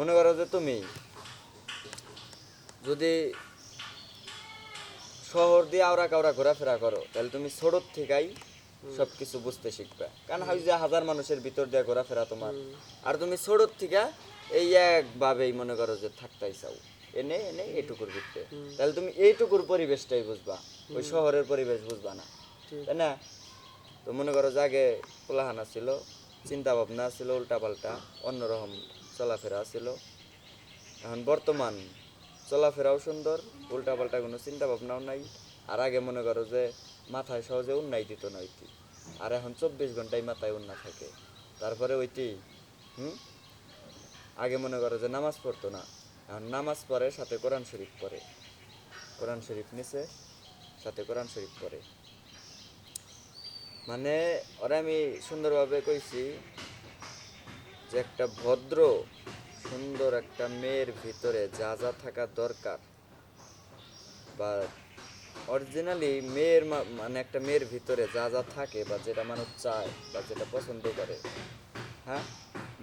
মনে করো যে তুমি যদি শহর দিয়ে আওরা কাওরা ঘোরাফেরা করো তাহলে তুমি ছোটোর থেকেই সব কিছু বুঝতে শিখবে। কারণ হয় যে হাজার মানুষের ভিতর দিয়ে ঘোরাফেরা তোমার। আর তুমি ছোটোর থেকে এই একভাবেই মনে করো যে থাকতেই চাও। এনে এনে এইটুকুর ভিতরে। তাহলে তুমি এইটুকুর পরিবেশটাই বুঝবা। ওই শহরের পরিবেশ বুঝবা না। তাই না? তো মনে করো যে আগে কোলাহানা ছিল চিন্তা ভাবনা ছিল উল্টাপাল্টা অন্যরকম চলাফেরা ছিল এখন বর্তমান চলাফেরাও সুন্দর, উল্টাপাল্টা কোনো চিন্তা ভাবনাও নাই। আর আগে মনে করো যে মাথায় সহজে উন্নাই দিত না ওইটি আর এখন চব্বিশ ঘন্টায় মাথায় উন্না থাকে। তারপরে ওইটি হুম? আগে মনে করো যে নামাজ পড়তো না। এখন নামাজ পড়ে, সাথে কোরআন শরীফ পড়ে। কোরআন শরীফ নিছে, সাথে কোরআন শরীফ পড়ে। মানে ওরা আমি সুন্দরভাবে কইছি যে একটা ভদ্র সুন্দর একটা মেয়ের ভিতরে যা যা থাকা দরকার। বা অরিজিনালি মেয়ের মানে একটা মেয়ের ভিতরে যা যা থাকে বা যেটা মানুষ চায় বা যেটা পছন্দ করে হ্যাঁ?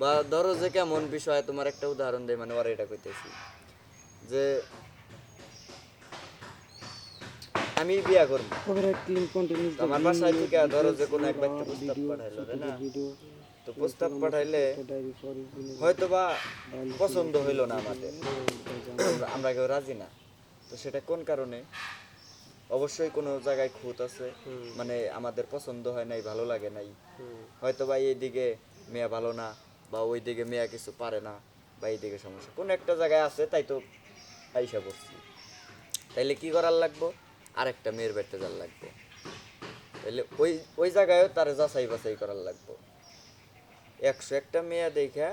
বা ধরো যে কেমন বিষয় তোমার একটা উদাহরণ দেয় মানে ওরা এটা কইতেছি। যে আমি বিয়া করব। আমার বাসায় থেকে ধরো যে কোনো এক ব্যক্তি প্রস্তাব পাঠাইলো না? তো প্রস্তাব পাঠাইলে the diary for his video. হয়তো বা পছন্দ হইল না আমাদের। আমরা- কেউ রাজি না। তো সেটা কোন কারণে? অবশ্যই কোনো জায়গায় খুঁত আছে। মানে আমাদের পছন্দ হয় নাই ভালো লাগে নাই। হয়তো বা এইদিকে মেয়া ভালো না বা ওই দিকে মেয়া কিছু পারে না বা এইদিকে সমস্যা। কোন একটা জায়গায় আছে তাই তো আইসা পড়ছি। তাইলে কি করার লাগবো? আরেকটা মেয়ের বাড়িতে যার লাগবো। তাইলে ওই ওই জায়গায়ও তার যাচাই বাছাই করার লাগবো। একশো একটা মেয়ে দেখা,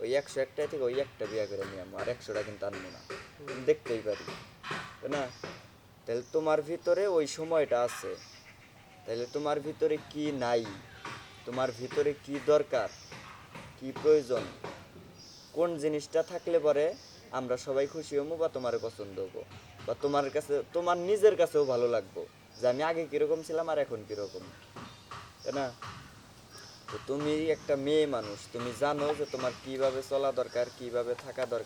ওই একশো একটা থেকে ওই একটা বিয়া করে নিয়ে আর একশোটা কিন্তু আনব না। দেখতেই পারি তাই না? তাহলে তোমার ভিতরে ওই সময়টা আছে। তাহলে তোমার ভিতরে কি নাই? তোমার ভিতরে কি দরকার? কি প্রয়োজন? কোন জিনিসটা থাকলে পরে আমরা সবাই খুশি হব বা তোমার পছন্দ হব? বা তোমার কাছে, তোমার নিজের কাছেও ভালো লাগবো যে আমি আগে কীরকম ছিলাম আর এখন কীরকম? তাই না? তো তুমি একটা মেয়ে মানুষ, তুমি জানো যে তোমার কীভাবে চলা দরকার, কীভাবে থাকা দরকার।